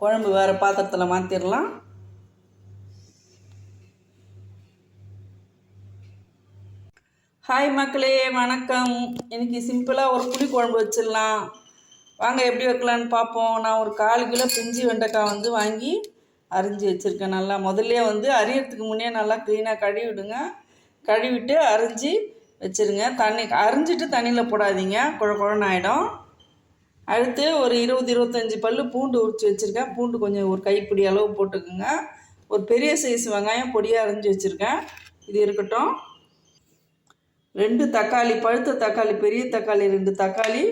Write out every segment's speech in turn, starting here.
குழம்பு வேறு பாத்திரத்தில் மாற்றிடலாம் ஹாய் மக்களே வணக்கம். இன்றைக்கி சிம்பிளாக ஒரு புளி குழம்பு வச்சிடலாம். வாங்க எப்படி வைக்கலான்னு பார்ப்போம். நான் ஒரு கால் கிலோ பிஞ்சி வெண்டைக்காய் வந்து வாங்கி அரிஞ்சு வச்சுருக்கேன். நல்லா முதல்ல வந்து அரியறதுக்கு முன்னே நல்லா க்ளீனாக கழுவி விடுங்க. கழுவிட்டு அரிஞ்சு வச்சுருங்க. தண்ணி அரிஞ்சிட்டு தண்ணியில் போடாதீங்க. குழ குழன்னு ஆகிடும் அடுத்து ஒரு இருபது இருபத்தஞ்சி பல் பூண்டு உரித்து வச்சுருக்கேன். பூண்டு கொஞ்சம் ஒரு கைப்பிடி அளவு போட்டுக்கோங்க. ஒரு பெரிய சைஸ் வெங்காயம் பொடியாக அரிஞ்சு வச்சுருக்கேன். இது இருக்கட்டும். ரெண்டு தக்காளி பழுத்த தக்காளி பெரிய தக்காளி ரெண்டு தக்காளி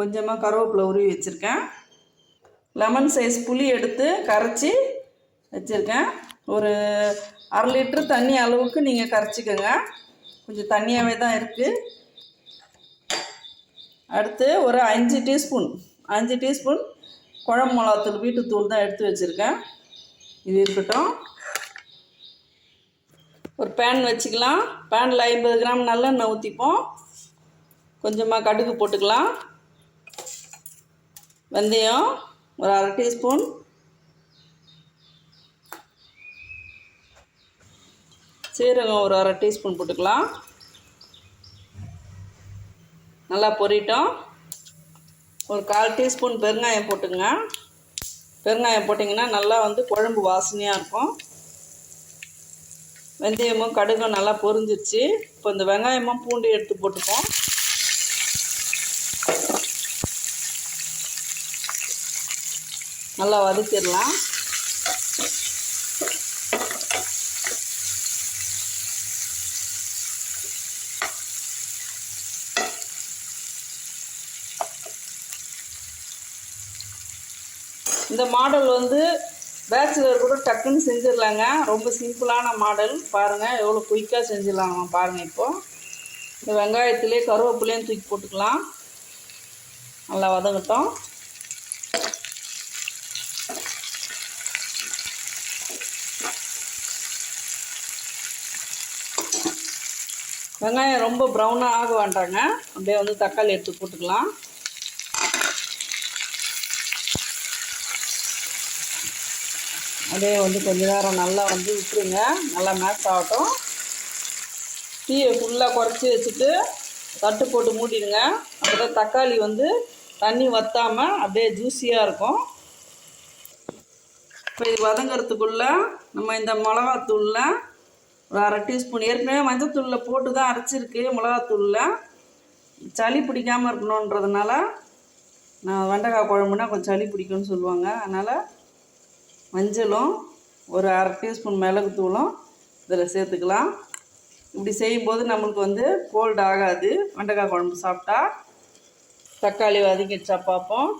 கொஞ்சமாக கருவேப்பிலை உருவி வச்சுருக்கேன். லெமன் சைஸ் புளி எடுத்து கரைச்சி வச்சுருக்கேன். ஒரு அரை லிட்ரு தண்ணி அளவுக்கு நீங்கள் கரைச்சிக்கோங்க. கொஞ்சம் தண்ணியாகவே தான் இருக்குது அடுத்து ஒரு அஞ்சு டீஸ்பூன் அஞ்சு டீஸ்பூன் குழம்பு மிளகாத்தூள் வீட்டுத்தூள் தான் எடுத்து வச்சுருக்கேன். இது இருக்கட்டும். ஒரு பேன் வச்சுக்கலாம். பேனில் ஐம்பது கிராம் நல்லெண்ணெய் ஊற்றிப்போம் கொஞ்சமாக கடுகு போட்டுக்கலாம். வெந்தயம் ஒரு அரை டீஸ்பூன். சீரகம் ஒரு அரை டீஸ்பூன் போட்டுக்கலாம். நல்லா பொரியட்டும் ஒரு கால் டீஸ்பூன் பெருங்காயம் போட்டுங்க. பெருங்காயம் போட்டிங்கன்னா நல்லா வந்து குழம்பு வாசனையாக இருக்கும். வெந்தயமும் கடுகும் நல்லா பொரிஞ்சிருச்சு. இப்போ இந்த வெங்காயமும் பூண்டு எடுத்து போட்டுப்போம். நல்லா வதக்கிடலாம். இந்த மாடல் வந்து பேச்சுலர் கூட டக்குன்னு செஞ்சிடலாங்க. ரொம்ப சிம்பிளான மாடல். பாருங்கள் எவ்வளோ குயிக்காக செஞ்சிடலாம் பாருங்கள் இப்போது இந்த வெங்காயத்துலேயே கருவேப்பிலையும் தூக்கி போட்டுக்கலாம். நல்லா வதங்கட்டும். வெங்காயம் ரொம்ப ப்ரௌனாக ஆக வேண்டாங்க. அப்படியே வந்து தக்காளி எடுத்து போட்டுக்கலாம். அப்படியே வந்து கொஞ்ச நேரம் நல்லா வந்து விட்டுருங்க. நல்லா மேக்ஸ் ஆகட்டும். டீயை ஃபுல்லாக குறைச்சி வச்சுட்டு தட்டு போட்டு மூடிடுங்க. அப்போ தக்காளி வந்து தண்ணி வற்றாமல் அப்படியே ஜூஸியாக இருக்கும். இப்போ இது வதங்கிறதுக்குள்ளே நம்ம இந்த மிளகாத்தூளில் ஒரு அரை டீஸ்பூன் ஏற்கனவே மஞ்சத்தூளில் போட்டு தான் அரைச்சிருக்கு மிளகாத்தூளில். சளி பிடிக்காமல் இருக்கணுன்றதுனால நான் வெண்டைக்காய் குழம்புனா கொஞ்சம் சளி பிடிக்கும்னு சொல்லுவாங்க. அதனால் மஞ்சளும் ஒரு அரை டீஸ்பூன் மிளகுத்தூளும் இதில் சேர்த்துக்கலாம். இப்படி செய்யும்போது நம்மளுக்கு வந்து கோல்டு ஆகாது. வெண்டைக்காய் குழம்பு சாப்பிட்டா தக்காளி வதக்கிடுச்சா பார்ப்போம்.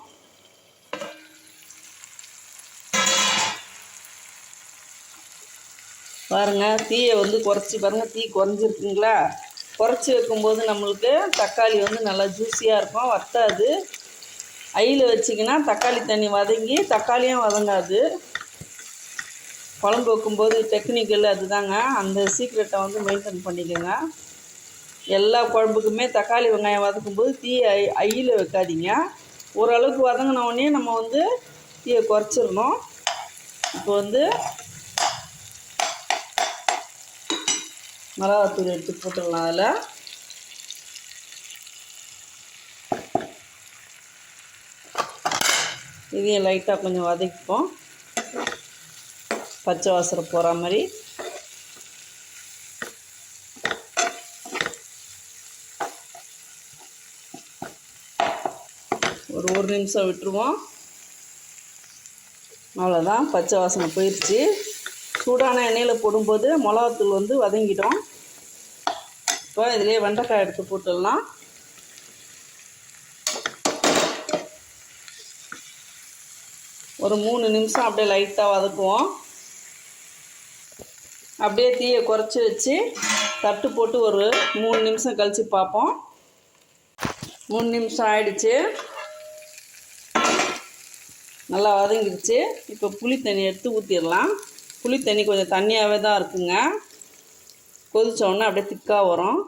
பாருங்கள் தீயை வந்து குறைச்சி பாருங்கள் தீ குறைஞ்சிருக்குங்களா? குறைச்சி வைக்கும்போது நம்மளுக்கு தக்காளி வந்து நல்லா ஜூஸியாக இருக்கும் வத்தாது. ஐயில் வச்சிங்கன்னா தக்காளி தண்ணி வதங்கி தக்காளியும் வதங்காது. குழம்பு வைக்கும்போது டெக்னிக்கல் அதுதாங்க. அந்த சீக்ரெட்டை வந்து மெயின்டைன் பண்ணிக்கோங்க. எல்லா குழம்புக்குமே தக்காளி வெங்காயம் வதக்கும்போது தீயை ஐ ஐயில் வைக்காதீங்க. ஓரளவுக்கு வதங்கின உடனே நம்ம வந்து தீயை குறைச்சிடணும். இப்போ வந்து மிளகாத்தூள் எடுத்து போட்டுடலாம் அதில். இதையும் லைட்டாக கொஞ்சம் வதக்கிப்போம். பச்சை வாசனை போகிற மாதிரி. ஒரு ஒரு நிமிஷம் விட்டுருவோம். அவ்வளோதான் பச்சை வாசனை போயிடுச்சு சூடான எண்ணெயில் போடும்போது மிளகாத்தூள் வந்து வதங்கிடும். இப்போ இதிலே வெண்டைக்காய் எடுத்து போட்டுடலாம். ஒரு மூணு நிமிஷம் அப்படியே லைட்டாக வதக்குவோம். அப்படியே தீயை குறைச்சி வச்சு தட்டு போட்டு ஒரு மூணு நிமிஷம் கழித்து பார்ப்போம். மூணு நிமிஷம் ஆயிடுச்சு. நல்லா வதங்கிடுச்சு. இப்போ புளி தண்ணி எடுத்து ஊற்றிடலாம் புளி தண்ணி கொஞ்சம் தண்ணியாகவே தான் இருக்குங்க. கொதித்தோடனே அப்படியே திக்காக வரும்.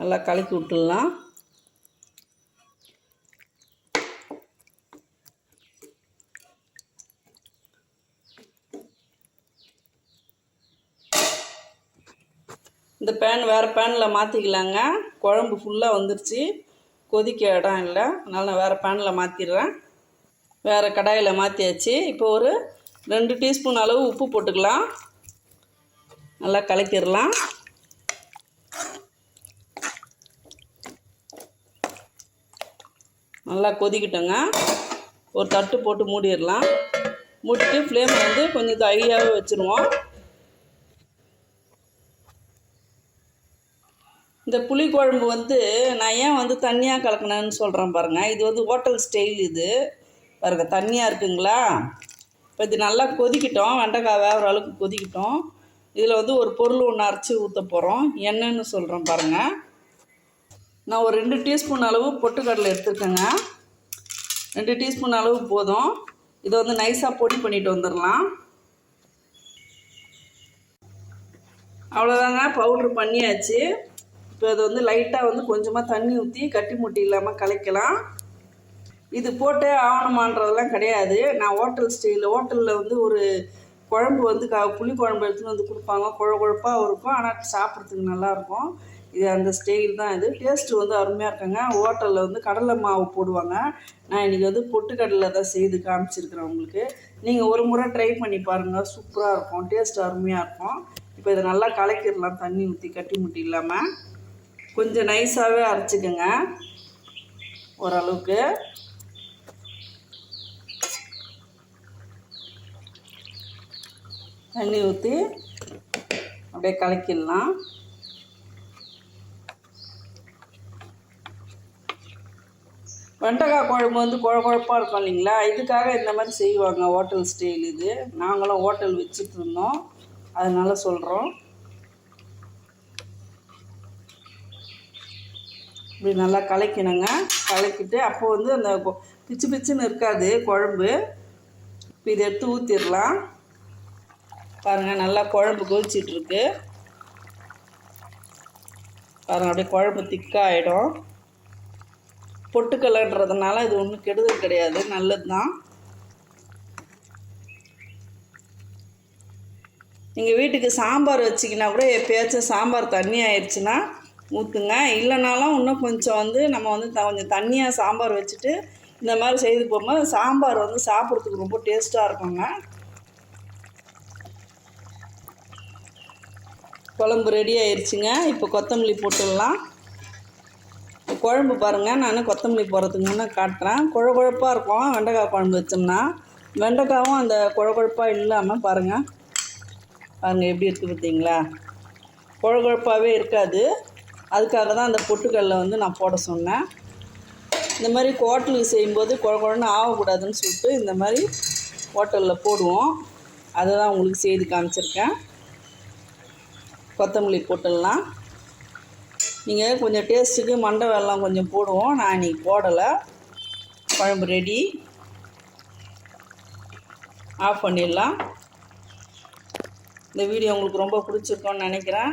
நல்லா கலக்கி விட்டுடலாம். இந்த பேன் வேறு பேனில் மாற்றிக்கலாங்க குழம்பு ஃபுல்லாக வந்துருச்சு. கொதிக்க இடம் இல்லை. அதனால் நான் வேறு பேனில் மாற்றிடுறேன் வேறு கடாயில் மாற்றியாச்சு இப்போ ஒரு ரெண்டு டீஸ்பூன் அளவு உப்பு போட்டுக்கலாம். நல்லா கலக்கிடலாம். நல்லா கொதிக்கிட்டோங்க. ஒரு தட்டு போட்டு மூடிடலாம். மூடிட்டு ஃப்ளேம் வந்து கொஞ்சம் ஹையாகவே வச்சுருவோம். இந்த புளிக்குழம்பு வந்து நான் ஏன் வந்து தண்ணியாக கலக்கினேன்னு சொல்கிறேன் பாருங்கள் இது வந்து ஹோட்டல் ஸ்டைல் இது. பாருங்க தண்ணியாக இருக்குங்களா? இப்போ இது நல்லா கொதிக்கிட்டோம். வெண்டைக்காய் வேகிற அளவுக்கு கொதிக்கிட்டோம். இதில் வந்து ஒரு பொருள் ஒன்று அரைச்சி ஊற்ற போகிறோம் என்னன்னு சொல்கிறேன் பாருங்கள் நான் ஒரு ரெண்டு டீஸ்பூன் அளவு பொட்டுக்கடலை எடுத்துருக்கேங்க. ரெண்டு டீஸ்பூன் அளவு போதும். இதை வந்து நைஸாக பொடி பண்ணிட்டு வந்துடலாம் அவ்வளோதாங்க பவுட்ரு பண்ணியாச்சு. இப்போ அது வந்து லைட்டாக வந்து கொஞ்சமாக தண்ணி ஊற்றி கட்டி முட்டி இல்லாமல் கலைக்கலாம். இது போட்டு ஆகணுமான்றதெல்லாம் கிடையாது. நான் ஹோட்டல் ஸ்டைலில் ஹோட்டலில் வந்து ஒரு குழம்பு வந்து க புளி குழம்பு எடுத்துன்னு வந்து கொடுப்பாங்க. குழ குழப்பாக இருக்கும். ஆனால் சாப்பிட்றதுக்கு நல்லாயிருக்கும் இது அந்த ஸ்டைல் தான் இது. டேஸ்ட்டு வந்து அருமையாக இருக்குங்க. ஹோட்டலில் வந்து கடலை மாவு போடுவாங்க. நான் இன்றைக்கி வந்து பொட்டுக்கடலை தான் செய்து காமிச்சிருக்கிறேன் உங்களுக்கு. நீங்கள் ஒரு முறை ட்ரை பண்ணி பாருங்கள் சூப்பராக இருக்கும். டேஸ்ட் அருமையாக இருக்கும். இப்போ இதை நல்லா கலக்கிடலாம். தண்ணி ஊற்றி கட்டி முட்டி இல்லாமல் கொஞ்சம் நைஸாகவே அரைச்சிக்கோங்க. ஓரளவுக்கு. தண்ணி ஊற்றி அப்படியே கலக்கிடலாம். வெண்டைக்காய் குழம்பு வந்து குழ குழப்பாக இருக்கும் இல்லைங்களா? இதுக்காக இந்த மாதிரி செய்வாங்க ஹோட்டல் ஸ்டைல் இது. நாங்களும் ஹோட்டல் வச்சுட்டு இருந்தோம். அதனால் சொல்கிறோம் இப்படி நல்லா கலக்கணுங்க கலக்கிட்டு அப்போ வந்து அந்த கொ- பிச்சு பிச்சுன்னு இருக்காது குழம்பு. இப்போ இதை எடுத்து ஊற்றிடலாம் பாருங்கள் நல்லா குழம்பு கொதிச்சிட்ருக்கு. பாருங்கள் அப்படியே குழம்பு திக்காகிடும் பொட்டுக்கல்லைன்றதுனால இது ஒன்றும் கெடுதல் கிடையாது நல்லது தான் நீங்கள் வீட்டுக்கு சாம்பார் வச்சிங்கன்னா கூட எப்பயாச்சும் சாம்பார் தண்ணி ஆயிடுச்சுன்னா ஊற்றுங்க இல்லைனாலும் இன்னும் கொஞ்சம் வந்து நம்ம வந்து த- கொஞ்சம் தண்ணியாக சாம்பார் வச்சுட்டு இந்த மாதிரி செய்து போகும்போது சாம்பார் வந்து சாப்பிட்றதுக்கு ரொம்ப டேஸ்ட்டாக இருக்குங்க. குழம்பு ரெடி ஆயிடுச்சுங்க இப்போ கொத்தமல்லி போட்டுடலாம். குழம்பு பாருங்கள் நான் கொத்தமல்லி போடுறதுக்கு முன்னே காட்டுறேன். குழகுழப்பாக இருக்கும். வெண்டைக்காய் குழம்பு வச்சோம்னா. வெண்டைக்காவும் அந்த குழகுழப்பாக இல்லாமல் பாருங்கள் பாருங்கள் எப்படி இருக்குது பார்த்தீங்களா? குழகுழப்பாகவே இருக்காது. அதுக்காக தான் அந்த பொட்டுக்கல்லை வந்து நான் போட சொன்னேன். இந்த மாதிரி ஹோட்டலுக்கு செய்யும்போது குழ குழன்னு ஆகக்கூடாதுன்னு சொல்லிட்டு இந்த மாதிரி ஹோட்டலில் போடுவோம். அதை தான் உங்களுக்கு செய்து காமிச்சிருக்கேன். கொத்தமல்லி போட்டுடலாம் நீங்கள் கொஞ்சம் டேஸ்ட்டுக்கு மண்டை வெள்ளம் கொஞ்சம் போடுவோம். நான் இன்னைக்கு போடலை. குழம்பு ரெடி. ஆஃப் பண்ணிடலாம். இந்த வீடியோ உங்களுக்கு ரொம்ப பிடிச்சிருக்கோன்னு நினைக்கிறேன்.